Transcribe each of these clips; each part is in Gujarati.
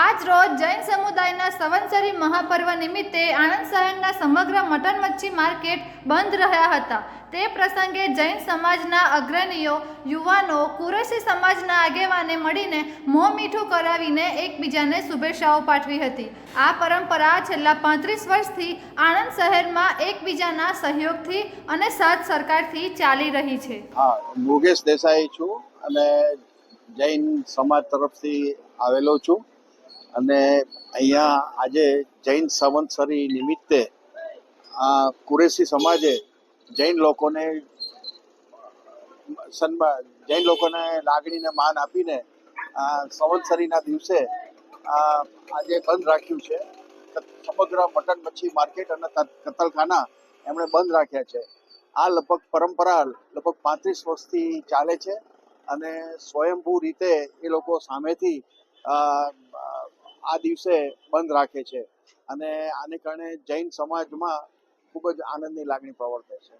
આજ રોજ જૈન સમુદાયના સંવત્સરી મહાપર્વ નિમિત્તે આણંદ શહેરના સમગ્ર મટન મચ્છી માર્કેટ બંધ રહ્યા હતા. તે પ્રસંગે જૈન સમાજના અગ્રણીઓ, યુવાનો, કુરેશી સમાજના આગેવાને મળીને મોં મીઠું કરાવીને એકબીજાને શુભેચ્છાઓ પાઠવી હતી. આ પરંપરા છેલ્લા પાંત્રીસ વર્ષથી આણંદ શહેરમાં એકબીજાના સહયોગથી અને સાથ સરકારથી ચાલી રહી છે. યોગેશ દેસાઈ છું અને જૈન સમાજ તરફથી આવેલો છું. અને અહીંયા આજે જૈન સંવત્સરી નિમિત્તે આ કુરેશી સમાજે જૈન લોકોને સન્માન જૈન લોકોને લાગણીને માન આપીને આ સંવત્સરીના દિવસે આ આજે બંધ રાખ્યું છે. સમગ્ર મટન મચ્છી માર્કેટ અને કતલખાના એમણે બંધ રાખ્યા છે. આ લગભગ પરંપરા લગભગ પાંત્રીસ વર્ષથી ચાલે છે અને સ્વયંભૂ રીતે એ લોકો સામેથી આ દિવસે બંધ રાખે છે. અને આને કારણે જૈન સમાજમાં ખૂબ જ આનંદની લાગણી પ્રવર્તે છે.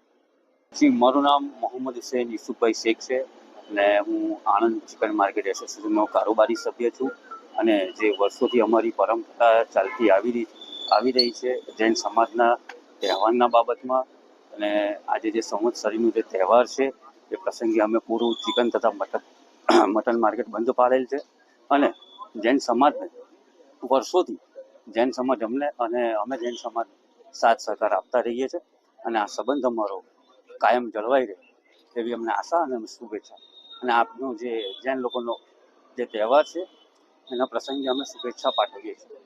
જી, મારું નામ મોહમ્મદ હુસેન યુસુફભાઈ શેખ છે અને હું આણંદ ચિકન માર્કેટ એસોસિએશનનો કારોબારી સભ્ય છું અને જે વર્ષોથી અમારી પરંપરા ચાલતી આવી રહી આવી રહી છે જૈન સમાજના તહેવારના બાબતમાં અને આજે જે સંવત્સરીનો જે તહેવાર છે એ પ્રસંગે અમે પૂરું ચિકન તથા મટન મટન માર્કેટ બંધ પાડેલ છે અને જૈન સમાજને વર્ષોથી જૈન સમાજ અમને અને અમે જૈન સમાજ સાથ સહકાર આપતા રહીએ છીએ અને આ સંબંધ અમારો કાયમ જળવાઈ રહે એવી અમને આશા અને શુભેચ્છા. અને આપનો જે જૈન લોકોનો જે તહેવાર છે, એના પ્રસંગે અમે શુભેચ્છા પાઠવીએ છીએ.